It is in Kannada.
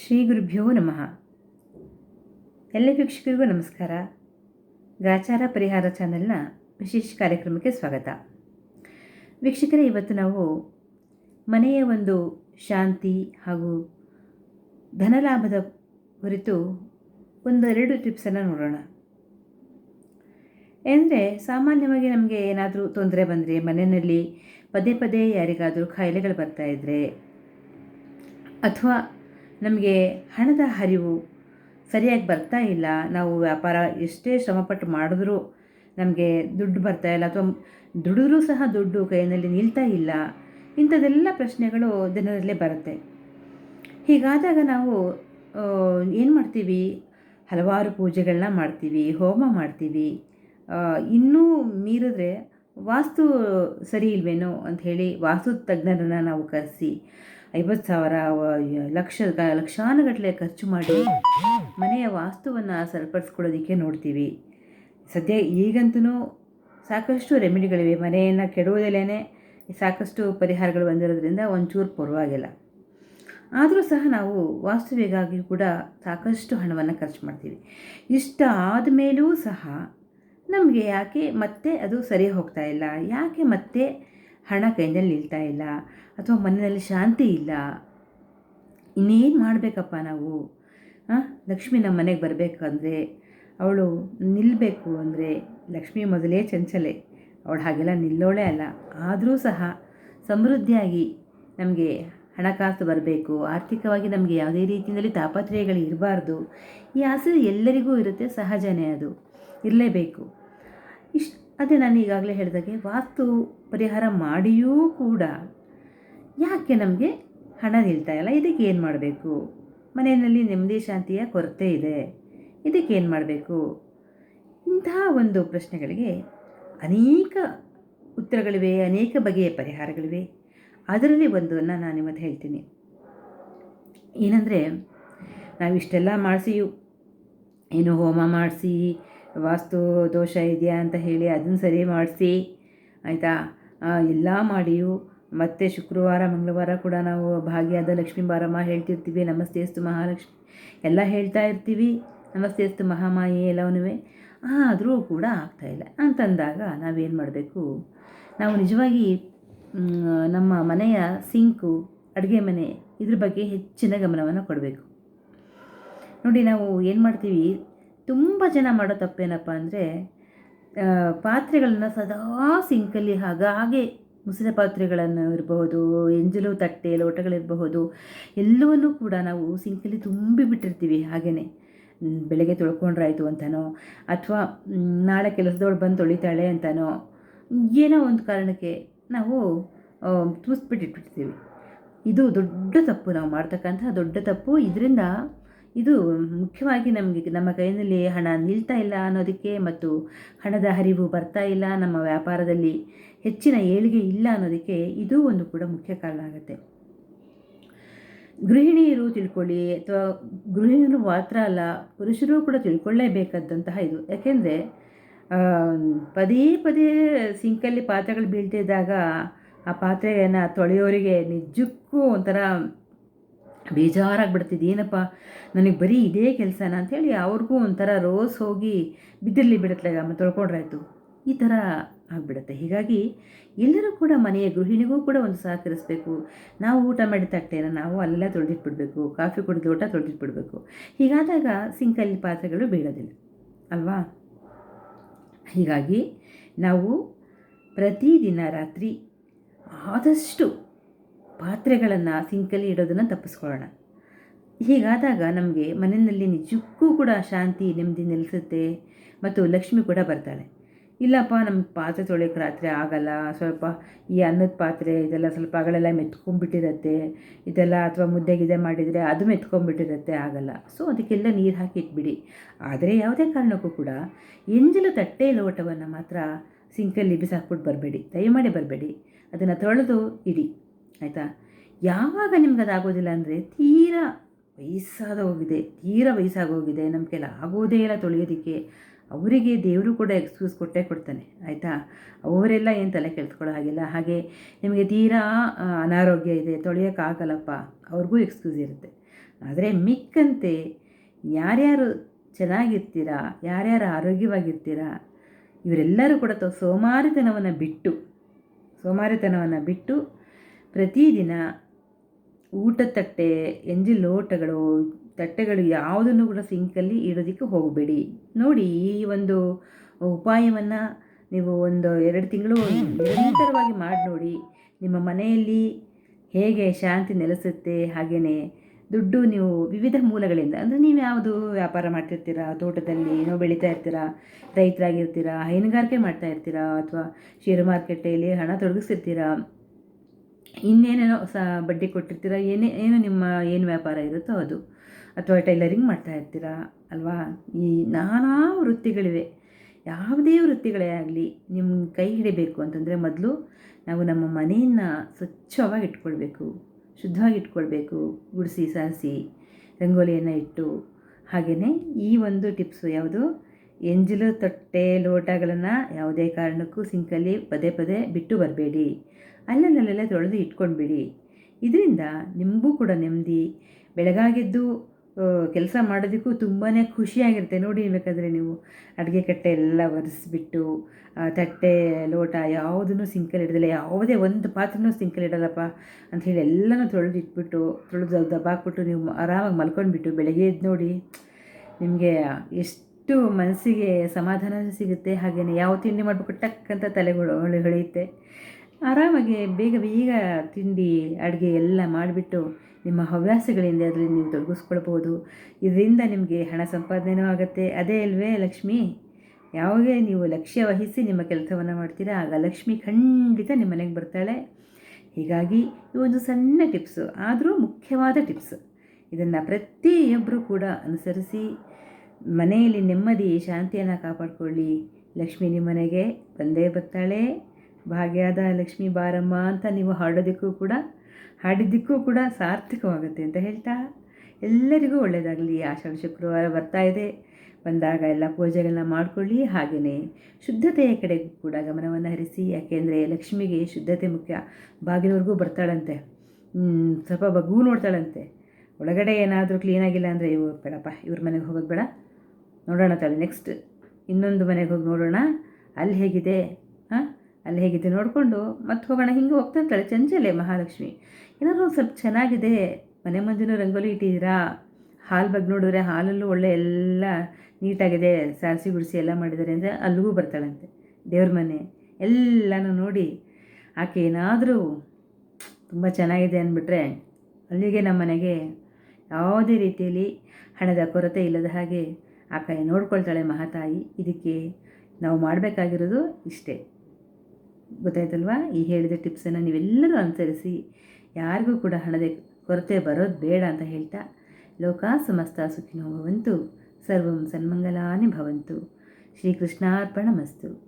ಶ್ರೀ ಗುರುಭ್ಯೋ ನಮಃ. ಎಲ್ಲ ವೀಕ್ಷಕರಿಗೂ ನಮಸ್ಕಾರ. ಗಾಚಾರ ಪರಿಹಾರ ಚಾನೆಲ್ನ ವಿಶೇಷ ಕಾರ್ಯಕ್ರಮಕ್ಕೆ ಸ್ವಾಗತ. ವೀಕ್ಷಕರೇ, ಇವತ್ತು ನಾವು ಮನೆಯ ಒಂದು ಶಾಂತಿ ಹಾಗೂ ಧನಲಾಭದ ಕುರಿತು ಒಂದೆರಡು ಟಿಪ್ಸನ್ನು ನೋಡೋಣ. ಅಂದರೆ ಸಾಮಾನ್ಯವಾಗಿ ನಮಗೆ ಏನಾದರೂ ತೊಂದರೆ ಬಂದರೆ, ಮನೆಯಲ್ಲಿ ಪದೇ ಪದೇ ಯಾರಿಗಾದರೂ ಖಾಯಿಲೆಗಳು ಬರ್ತಾ ಇದ್ದರೆ ಅಥವಾ ನಮಗೆ ಹಣದ ಹರಿವು ಸರಿಯಾಗಿ ಬರ್ತಾ ಇಲ್ಲ. ನಾವು ವ್ಯಾಪಾರ ಎಷ್ಟೇ ಶ್ರಮಪಟ್ಟು ಮಾಡಿದ್ರೂ ನಮಗೆ ದುಡ್ಡು ಬರ್ತಾ ಇಲ್ಲ ಅಥವಾ ದುಡಿದ್ರೂ ಸಹ ದುಡ್ಡು ಕೈಯಲ್ಲಿ ನಿಲ್ತಾ ಇಲ್ಲ. ಇಂಥದ್ದೆಲ್ಲ ಪ್ರಶ್ನೆಗಳು ಜನರಲ್ಲೇ ಬರುತ್ತೆ. ಹೀಗಾದಾಗ ನಾವು ಏನು ಮಾಡ್ತೀವಿ? ಹಲವಾರು ಪೂಜೆಗಳನ್ನ ಮಾಡ್ತೀವಿ, ಹೋಮ ಮಾಡ್ತೀವಿ. ಇನ್ನೂ ಮೀರಿದ್ರೆ ವಾಸ್ತು ಸರಿ ಇಲ್ವೇನೋ ಅಂಥೇಳಿ ವಾಸ್ತು ತಜ್ಞರನ್ನು ನಾವು ಕರೆಸಿ ಐವತ್ತು ಸಾವಿರ ಲಕ್ಷ ಲಕ್ಷಾನುಗಟ್ಟಲೆ ಖರ್ಚು ಮಾಡಿ ಮನೆಯ ವಾಸ್ತುವನ್ನು ಸರಿಪಡಿಸ್ಕೊಳ್ಳೋದಕ್ಕೆ ನೋಡ್ತೀವಿ. ಸದ್ಯ ಈಗಂತೂ ಸಾಕಷ್ಟು ರೆಮಿಡಿಗಳಿವೆ. ಮನೆಯನ್ನು ಕೆಡುವುದಲ್ಲೇ ಸಾಕಷ್ಟು ಪರಿಹಾರಗಳು ಬಂದಿರೋದ್ರಿಂದ ಒಂಚೂರು ಪರವಾಗಿಲ್ಲ. ಆದರೂ ಸಹ ನಾವು ವಾಸ್ತುವಿಗಾಗಿ ಕೂಡ ಸಾಕಷ್ಟು ಹಣವನ್ನು ಖರ್ಚು ಮಾಡ್ತೀವಿ. ಇಷ್ಟ ಆದಮೇಲೂ ಸಹ ನಮಗೆ ಯಾಕೆ ಮತ್ತೆ ಅದು ಸರಿ ಹೋಗ್ತಾ ಇಲ್ಲ? ಯಾಕೆ ಮತ್ತೆ ಹಣ ಕೈಯಲ್ಲಿ ನಿಲ್ತಾ ಇಲ್ಲ ಅಥವಾ ಮನೆಯಲ್ಲಿ ಶಾಂತಿ ಇಲ್ಲ. ಇನ್ನೇನು ಮಾಡಬೇಕಪ್ಪ ನಾವು? ಲಕ್ಷ್ಮಿ ನಮ್ಮ ಮನೆಗೆ ಬರಬೇಕು ಅಂದರೆ ಅವಳು ನಿಲ್ಲಬೇಕು ಅಂದರೆ ಲಕ್ಷ್ಮಿ ಮೊದಲೇ ಚಂಚಲೆ. ಅವಳು ಹಾಗೆಲ್ಲ ನಿಲ್ಲೋಳೆ ಅಲ್ಲ. ಆದರೂ ಸಹ ಸಮೃದ್ಧಿಯಾಗಿ ನಮಗೆ ಹಣಕಾಸು ಬರಬೇಕು. ಆರ್ಥಿಕವಾಗಿ ನಮಗೆ ಯಾವುದೇ ರೀತಿಯಲ್ಲಿ ತಾಪತ್ರಯಗಳು ಇರಬಾರ್ದು. ಈ ಆಸೆ ಎಲ್ಲರಿಗೂ ಇರುತ್ತೆ, ಸಹಜನೇ ಅದು. ಇರಲೇಬೇಕು. ಇಷ್ಟು ಅದೇ ನಾನು ಈಗಾಗಲೇ ಹೇಳಿದಾಗೆ, ವಾಸ್ತು ಪರಿಹಾರ ಮಾಡಿಯೂ ಕೂಡ. ಯಾಕೆ ನಮಗೆ ಹಣ ನಿಲ್ತಾ ಇಲ್ಲ ಇದಕ್ಕೆ ಏನು ಮಾಡಬೇಕು? ಮನೆಯಲ್ಲಿ ನೆಮ್ಮದಿ, ಶಾಂತಿಯ ಕೊರತೆ ಇದೆ. ಇದಕ್ಕೆ ಏನು ಮಾಡಬೇಕು? ಇಂತಹ ಒಂದು ಪ್ರಶ್ನೆಗಳಿಗೆ ಅನೇಕ ಉತ್ತರಗಳಿವೆ, ಅನೇಕ ಬಗೆಯ ಪರಿಹಾರಗಳಿವೆ. ಅದರಲ್ಲಿ ಒಂದನ್ನು ನಾನು ನಿಮ್ಮದು ಹೇಳ್ತೀನಿ. ಏನಂದರೆ, ನಾವು ಇಷ್ಟೆಲ್ಲ ಮಾಡಿಸಿಯೂ, ಏನು ಹೋಮ ಮಾಡಿಸಿ, ವಾಸ್ತು ದೋಷ ಇದೆಯಾ ಅಂತ ಹೇಳಿ ಅದನ್ನು ಸರಿ ಮಾಡಿಸಿ, ಆಯಿತಾ? ಎಲ್ಲ ಮಾಡಿಯೂ ಮತ್ತು ಶುಕ್ರವಾರ, ಮಂಗಳವಾರ ಕೂಡ ನಾವು ಭಾಗ್ಯದ ಲಕ್ಷ್ಮೀ ಬಾರಮ್ಮ ಹೇಳ್ತಿರ್ತೀವಿ ನಮಸ್ತೆಸ್ತು ಮಹಾಲಕ್ಷ್ಮಿ. ಎಲ್ಲ ಹೇಳ್ತಾ ಇರ್ತೀವಿ ನಮಸ್ತೆಸ್ತು ಮಹಾಮಾಯಿ ಎಲ್ಲವನ್ನೂ ಆದರೂ ಕೂಡ ಆಗ್ತಾಯಿಲ್ಲ ಅಂತಂದಾಗ ನಾವೇನು ಮಾಡಬೇಕು? ನಾವು ನಿಜವಾಗಿ ನಮ್ಮ ಮನೆಯ ಸಿಂಕು, ಅಡುಗೆ ಮನೆ ಇದ್ರ ಬಗ್ಗೆ ಹೆಚ್ಚಿನ ಗಮನವನ್ನು ಕೊಡಬೇಕು. ನೋಡಿ, ನಾವು ಏನು ಮಾಡ್ತೀವಿ? ತುಂಬ ಜನ ಮಾಡೋ ತಪ್ಪೇನಪ್ಪ ಅಂದರೆ ಪಾತ್ರೆಗಳನ್ನ ಸದಾ ಸಿಂಕಲ್ಲಿ ಹಾಗೆ ಮುಸಿದ ಪಾತ್ರೆಗಳನ್ನು ಇರಬಹುದು, ಎಂಜಲು ತಟ್ಟೆ, ಲೋಟಗಳಿರಬಹುದು, ಎಲ್ಲವನ್ನೂ ಕೂಡ ನಾವು ಸಿಂಕಲ್ಲಿ ತುಂಬಿ ಬಿಟ್ಟಿರ್ತೀವಿ ಹಾಗೆಯೇ ಬೆಳಗ್ಗೆ ತೊಳ್ಕೊಂಡ್ರಾಯ್ತು ಅಂತನೋ, ಅಥವಾ ನಾಳೆ ಕೆಲಸದವಳು ಬಂದು ತೊಳಿತಾಳೆ ಅಂತನೋ, ಏನೋ ಒಂದು ಕಾರಣಕ್ಕೆ ನಾವು ತುಂಬಿಸ್ಬಿಟ್ಟಿಟ್ಬಿಡ್ತೀವಿ ಇದು ದೊಡ್ಡ ತಪ್ಪು ನಾವು ಮಾಡ್ತಕ್ಕಂಥ ದೊಡ್ಡ ತಪ್ಪು. ಇದರಿಂದ ಇದು ಮುಖ್ಯವಾಗಿ ನಮಗೆ ನಮ್ಮ ಕೈಯಲ್ಲಿ ಹಣ ನಿಲ್ತಾ ಇಲ್ಲ ಅನ್ನೋದಕ್ಕೆ ಮತ್ತು ಹಣದ ಹರಿವು ಬರ್ತಾ ಇಲ್ಲ, ನಮ್ಮ ವ್ಯಾಪಾರದಲ್ಲಿ ಹೆಚ್ಚಿನ ಏಳಿಗೆ ಇಲ್ಲ ಅನ್ನೋದಕ್ಕೆ ಇದು ಒಂದು ಕೂಡ ಮುಖ್ಯ ಕಾರಣ ಆಗುತ್ತೆ. ಗೃಹಿಣಿಯರು ತಿಳ್ಕೊಳ್ಳಿ ಅಥವಾ ಗೃಹಿಣಿಯರು ಮಾತ್ರ ಅಲ್ಲ, ಪುರುಷರು ಕೂಡ ತಿಳ್ಕೊಳ್ಳೇಬೇಕಾದಂತಹ ಇದು. ಯಾಕೆಂದರೆ ಪದೇ ಪದೇ ಸಿಂಕಲ್ಲಿ ಪಾತ್ರೆಗಳು ಬೀಳ್ತಿದ್ದಾಗ ಆ ಪಾತ್ರೆಯನ್ನು ತೊಳೆಯೋರಿಗೆ ನಿಜಕ್ಕೂ ಒಂಥರ ಬೇಜಾರಾಗ್ಬಿಡ್ತಿದ್ದು. ಏನಪ್ಪ, ನನಗೆ ಬರೀ ಇದೇ ಕೆಲಸನ ಅಂಥೇಳಿ ಅವ್ರಿಗೂ ಒಂಥರ ರೋಸ್ ಹೋಗಿ ಬಿದ್ದಿರಲಿ ಬಿಡುತ್ತೆ ಅಮ್ಮ ತೊಳ್ಕೊಂಡ್ರಾಯ್ತು. ಈ ಥರ ಆಗಿಬಿಡುತ್ತೆ. ಹೀಗಾಗಿ ಎಲ್ಲರೂ ಕೂಡ ಮನೆಯ ಗೃಹಿಣಿಗೂ ಕೂಡ ಒಂದು ಸಹಕರಿಸಬೇಕು. ನಾವು ಊಟ ಮಾಡಿದ ತಟ್ಟೆನ ನಾವು ಅಲ್ಲೆಲ್ಲ ತೊಳೆದಿಟ್ಬಿಡ್ಬೇಕು. ಕಾಫಿ ಕುಡಿದ ಊಟ ತೊಳೆದಿಟ್ಬಿಡ್ಬೇಕು. ಹೀಗಾದಾಗ ಸಿಂಕಲ್ಲಿ ಪಾತ್ರೆಗಳು ಬೀಳೋದಿಲ್ಲ. ಅಲ್ವಾ? ಹೀಗಾಗಿ ನಾವು ಪ್ರತಿದಿನ ರಾತ್ರಿ ಆದಷ್ಟು ಪಾತ್ರೆಗಳನ್ನು ಸಿಂಕಲ್ಲಿ ಇಡೋದನ್ನು ತಪ್ಪಿಸ್ಕೊಳ್ಳೋಣ. ಹೀಗಾದಾಗ ನಮಗೆ ಮನೆಯಲ್ಲಿ ನಿಜಕ್ಕೂ ಕೂಡ ಶಾಂತಿ, ನೆಮ್ಮದಿ ನೆಲೆಸುತ್ತೆ ಮತ್ತು ಲಕ್ಷ್ಮಿ ಕೂಡ ಬರ್ತಾಳೆ. ಇಲ್ಲಪ್ಪ, ನಮ್ಗೆ ಪಾತ್ರೆ ತೊಳೆಯೋಕೆ ರಾತ್ರಿ ಆಗಲ್ಲ. ಸ್ವಲ್ಪ ಈ ಅನ್ನದ ಪಾತ್ರೆ, ಇದೆಲ್ಲ ಸ್ವಲ್ಪ ಅಗಳೆಲ್ಲ ಮೆತ್ಕೊಂಡ್ಬಿಟ್ಟಿರತ್ತೆ. ಇದೆಲ್ಲ ಅಥವಾ ಮುದ್ದೆ ಗಿದ್ದೆ ಮಾಡಿದರೆ ಅದು ಮೆತ್ಕೊಂಡ್ಬಿಟ್ಟಿರತ್ತೆ, ಆಗಲ್ಲ. ಸೊ ಅದಕ್ಕೆಲ್ಲ ನೀರು ಹಾಕಿ ಇಟ್ಬಿಡಿ. ಆದರೆ ಯಾವುದೇ ಕಾರಣಕ್ಕೂ ಕೂಡ ಎಂಜಲು ತಟ್ಟೆ ಲೋಟವನ್ನು ಮಾತ್ರ ಸಿಂಕಲ್ಲಿ ಬಿಸಾಕ್ಬಿಟ್ಟು ಬರಬೇಡಿ. ದಯಮಾಡಿ ಬರಬೇಡಿ. ಅದನ್ನು ತೊಳೆದು ಇಡಿ. ಆಯಿತಾ? ಯಾವಾಗ ನಿಮ್ಗೆ ಅದಾಗೋದಿಲ್ಲ ಅಂದರೆ ತೀರಾ ವಯಸ್ಸಾದ ಹೋಗಿದೆ, ತೀರಾ ವಯಸ್ಸಾಗೋಗಿದೆ ನಮ್ಮ ಕೆಲ ಆಗೋದೇ ಇಲ್ಲ ತೊಳೆಯೋದಕ್ಕೆ. ಅವರಿಗೆ ದೇವರು ಕೂಡ ಎಕ್ಸ್ಕ್ಯೂಸ್ ಕೊಟ್ಟೇ ಕೊಡ್ತಾನೆ, ಆಯಿತಾ? ಅವರೆಲ್ಲ ಏನು ತಲೆ ಕೆಲ್ಸ್ಕೊಳ್ಳೋ ಹಾಗಿಲ್ಲ. ಹಾಗೆ ನಿಮಗೆ ತೀರಾ ಅನಾರೋಗ್ಯ ಇದೆ, ತೊಳೆಯೋಕ್ಕಾಗಲ್ಲಪ್ಪ, ಅವ್ರಿಗೂ ಎಕ್ಸ್ಕ್ಯೂಸ್ ಇರುತ್ತೆ. ಆದರೆ ಮಿಕ್ಕಂತೆ ಯಾರ್ಯಾರು ಚೆನ್ನಾಗಿರ್ತೀರಾ, ಯಾರ್ಯಾರು ಆರೋಗ್ಯವಾಗಿರ್ತೀರಾ, ಇವರೆಲ್ಲರೂ ಕೂಡ ಸೋಮಾರಿತನವನ್ನು ಬಿಟ್ಟು ಸೋಮಾರಿತನವನ್ನು ಬಿಟ್ಟು ಪ್ರತಿದಿನ ಊಟದ ತಟ್ಟೆ ಎಂಜಿ ಲೋಟಗಳು ತಟ್ಟೆಗಳು ಯಾವುದನ್ನು ಕೂಡ ಸಿಂಕಲ್ಲಿ ಇಡೋದಕ್ಕೆ ಹೋಗಬೇಡಿ. ನೋಡಿ, ಈ ಒಂದು ಉಪಾಯವನ್ನು ನೀವು ಒಂದು ಎರಡು ತಿಂಗಳು ನಿರಂತರವಾಗಿ ಮಾಡಿ ನೋಡಿ. ನಿಮ್ಮ ಮನೆಯಲ್ಲಿ ಹೇಗೆ ಶಾಂತಿ ನೆಲೆಸುತ್ತೆ ಹಾಗೆಯೇ ದುಡ್ಡು ನೀವು ವಿವಿಧ ಮೂಲಗಳಿಂದ, ಅಂದರೆ ನೀವು ಯಾವುದು ವ್ಯಾಪಾರ ಮಾಡ್ತಿರ್ತೀರಾ, ತೋಟದಲ್ಲಿ ಏನೋ ಬೆಳೀತಾ ಇರ್ತೀರಾ, ರೈತರಾಗಿರ್ತೀರಾ, ಹೈನುಗಾರಿಕೆ ಮಾಡ್ತಾ ಇರ್ತೀರಾ, ಅಥವಾ ಷೇರು ಮಾರುಕಟ್ಟೆಯಲ್ಲಿ ಹಣ ತೊಡಗಿಸಿರ್ತೀರಾ ಇನ್ನೇನೇನೋ ಸಹ ಬಡ್ಡಿ ಕೊಟ್ಟಿರ್ತೀರ? ಏನೇ, ಏನು ನಿಮ್ಮ, ಏನು ವ್ಯಾಪಾರ ಇರುತ್ತೋ ಅದು. ಅಥವಾ ಟೈಲರಿಂಗ್ ಮಾಡ್ತಾ ಇರ್ತೀರಾ ಅಲ್ವಾ? ಈ ನಾನಾ ವೃತ್ತಿಗಳಿವೆ. ಯಾವುದೇ ವೃತ್ತಿಗಳೇ ಆಗಲಿ ನಿಮ್ಮ ಕೈ ಹಿಡಿಬೇಕು ಅಂತಂದರೆ ಮೊದಲು ನಾವು ನಮ್ಮ ಮನೆಯನ್ನು ಸ್ವಚ್ಛವಾಗಿ ಇಟ್ಕೊಳ್ಬೇಕು. ಶುದ್ಧವಾಗಿ ಇಟ್ಕೊಳ್ಬೇಕು. ಗುಡಿಸಿ, ಸಾರಿಸಿ, ರಂಗೋಲಿಯನ್ನು ಇಟ್ಟು. ಹಾಗೆಯೇ ಈ ಒಂದು ಟಿಪ್ಸು ಯಾವುದು? ಎಂಜಲು ತಟ್ಟೆ ಲೋಟಗಳನ್ನು ಯಾವುದೇ ಕಾರಣಕ್ಕೂ ಸಿಂಕಲ್ಲಿ ಪದೇ ಪದೇ ಬಿಟ್ಟು ಬರಬೇಡಿ. ಅಲ್ಲಲ್ಲಲ್ಲೆಲ್ಲ ತೊಳೆದು ಇಟ್ಕೊಂಡ್ಬಿಡಿ. ಇದರಿಂದ ನಿಮಗೂ ಕೂಡ ನೆಮ್ಮದಿ. ಬೆಳಗಾಗಿದ್ದು ಕೆಲಸ ಮಾಡೋದಕ್ಕೂ ತುಂಬಾ ಖುಷಿಯಾಗಿರುತ್ತೆ. ನೋಡಿ ಬೇಕಾದರೆ ನೀವು ಅಡುಗೆ ಕಟ್ಟೆ ಎಲ್ಲ ಒರೆಸ್ಬಿಟ್ಟು ತಟ್ಟೆ, ಲೋಟ ಯಾವುದನ್ನು ಸಿಂಕಲ್ ಇಡೋದಿಲ್ಲ. ಯಾವುದೇ ಒಂದು ಪಾತ್ರೆನೂ ಸಿಂಕಲ್ಲಿ ಅಂತ ಹೇಳಿ ಎಲ್ಲನೂ ತೊಳೆದು ಇಟ್ಬಿಟ್ಟು, ತೊಳೆದು ದಬ್ಬಾಕ್ಬಿಟ್ಟು ನೀವು ಆರಾಮಾಗಿ ಮಲ್ಕೊಂಡ್ಬಿಟ್ಟು ಬೆಳಗ್ಗೆ ಎದ್ದು ನೋಡಿ, ನಿಮಗೆ ಎಷ್ಟು ಮನಸ್ಸಿಗೆ ಸಮಾಧಾನ ಸಿಗುತ್ತೆ. ಹಾಗೆಯೇ ಯಾವ ತಿಂಡಿ ಮಾಡಬೇಕು, ಟಕ್ ಅಂತ ತಲೆಗಳು ಹೊಳೆ ಹೊಳೆಯುತ್ತೆ. ಆರಾಮಾಗಿ ಬೇಗ ಬೇಗ ತಿಂಡಿ, ಅಡುಗೆ ಎಲ್ಲ ಮಾಡಿಬಿಟ್ಟು ನಿಮ್ಮ ಹವ್ಯಾಸಗಳಿಂದ ಅದರಲ್ಲಿ ನೀವು ತೊಡಗಿಸ್ಕೊಳ್ಬೋದು ಇದರಿಂದ ನಿಮಗೆ ಹಣ ಸಂಪಾದನೆಯೂ ಆಗುತ್ತೆ. ಅದೇ ಅಲ್ವೇ ಲಕ್ಷ್ಮಿ, ಯಾವಾಗೇ ನೀವು ಲಕ್ಷ್ಯ ವಹಿಸಿ ನಿಮ್ಮ ಕೆಲಸವನ್ನು ಮಾಡ್ತೀರಾ, ಆಗ ಲಕ್ಷ್ಮಿ ಖಂಡಿತ ನಿಮ್ಮ ಮನೆಗೆ ಬರ್ತಾಳೆ. ಹೀಗಾಗಿ ಈ ಒಂದು ಸಣ್ಣ ಟಿಪ್ಸು, ಆದರೂ ಮುಖ್ಯವಾದ ಟಿಪ್ಸ್. ಇದನ್ನು ಪ್ರತಿಯೊಬ್ಬರೂ ಕೂಡ ಅನುಸರಿಸಿ, ಮನೆಯಲ್ಲಿ ನೆಮ್ಮದಿ, ಶಾಂತಿಯನ್ನು ಕಾಪಾಡಿಕೊಳ್ಳಿ. ಲಕ್ಷ್ಮಿ ನಿಮ್ಮ ಮನೆಗೆ ಬಂದೇ ಬರ್ತಾಳೆ. ಭಾಗ್ಯದ ಲಕ್ಷ್ಮೀ ಬಾರಮ್ಮ ಅಂತ ನೀವು ಹಾಡೋದಕ್ಕೂ ಕೂಡ, ಹಾಡಿದ್ದಕ್ಕೂ ಕೂಡ ಸಾರ್ಥಕವಾಗುತ್ತೆ ಅಂತ ಹೇಳ್ತಾ, ಎಲ್ಲರಿಗೂ ಒಳ್ಳೆಯದಾಗಲಿ. ಆಷಾಢ ಶುಕ್ರವಾರ ಬರ್ತಾ ಇದೆ. ಬಂದಾಗ ಎಲ್ಲ ಪೂಜೆಗಳನ್ನ ಮಾಡಿಕೊಳ್ಳಿ. ಹಾಗೆಯೇ ಶುದ್ಧತೆಯ ಕಡೆಗೂ ಕೂಡ ಗಮನವನ್ನು ಹರಿಸಿ, ಯಾಕೆಂದರೆ ಲಕ್ಷ್ಮಿಗೆ ಶುದ್ಧತೆ ಮುಖ್ಯ. ಬಾಗಿಲವರೆಗೂ ಬರ್ತಾಳಂತೆ. ಸ್ವಲ್ಪ ಬಗ್ಗು ನೋಡ್ತಾಳಂತೆ. ಒಳಗಡೆ ಏನಾದರೂ ಕ್ಲೀನಾಗಿಲ್ಲ ಅಂದರೆ ಇವು ಬೇಡಪ್ಪ, ಇವ್ರ ಮನೆಗೆ ಹೋಗೋದು ಬೇಡ. ನೋಡೋಣ ತಾಳೆ ನೆಕ್ಸ್ಟ್ ಇನ್ನೊಂದು ಮನೆಗೆ ಹೋಗಿ ನೋಡೋಣ. ಅಲ್ಲಿ ಹೇಗಿದೆ? ಅಲ್ಲಿ ಹೇಗಿದೆ ನೋಡಿಕೊಂಡು ಮತ್ತೆ ಹೋಗೋಣ, ಹಿಂಗೆ ಹೋಗ್ತಾ ಇರ್ತಾಳೆ ಚಂಚಲೆ ಮಹಾಲಕ್ಷ್ಮಿ. ಏನಾದರೂ ಒಂದು ಸ್ವಲ್ಪ ಚೆನ್ನಾಗಿದೆ, ಮನೆ ಮುಂದಿನ ರಂಗೋಲಿ ಇಟ್ಟಿದ್ದೀರಾ ಹಾಲು ಬಗ್ಗೆ ನೋಡಿದ್ರೆ ಹಾಲಲ್ಲೂ ಒಳ್ಳೆ ಎಲ್ಲ ನೀಟಾಗಿದೆ, ಸಾರಿಸಿ ಗುಡಿಸಿ ಎಲ್ಲ ಮಾಡಿದ್ದಾರೆ ಅಂದರೆ ಅಲ್ಲಿಗೂ ಬರ್ತಾಳಂತೆ. ದೇವ್ರ ಮನೆ, ಎಲ್ಲನೂ ನೋಡಿ ಆಕೆ ಏನಾದರೂ ತುಂಬ ಚೆನ್ನಾಗಿದೆ ಅಂದ್ಬಿಟ್ರೆ ಅಲ್ಲಿಗೆ ನಮ್ಮ ಮನೆಗೆ ಯಾವುದೇ ರೀತಿಯಲ್ಲಿ ಹಣದ ಕೊರತೆ ಇಲ್ಲದ ಹಾಗೆ ಆಕೆ ನೋಡ್ಕೊಳ್ತಾಳೆ ಮಹಾತಾಯಿ. ಇದಕ್ಕೆ ನಾವು ಮಾಡಬೇಕಾಗಿರೋದು ಇಷ್ಟೇ. ಗೊತ್ತಾಯ್ತಲ್ವಾ? ಈ ಹೇಳಿದ ಟಿಪ್ಸನ್ನು ನೀವೆಲ್ಲರೂ ಅನುಸರಿಸಿ, ಯಾರಿಗೂ ಕೂಡ ಹಣದ ಕೊರತೆ ಬರೋದು ಬೇಡ ಅಂತ ಹೇಳ್ತಾ, ಲೋಕ ಸಮಸ್ತ ಸುಖಿನೋ ಭವಂತು ಸರ್ವಂ ಸನ್ಮಂಗಲಾನಿ ಭವಂತು ಶ್ರೀಕೃಷ್ಣಾರ್ಪಣ ಮಸ್ತು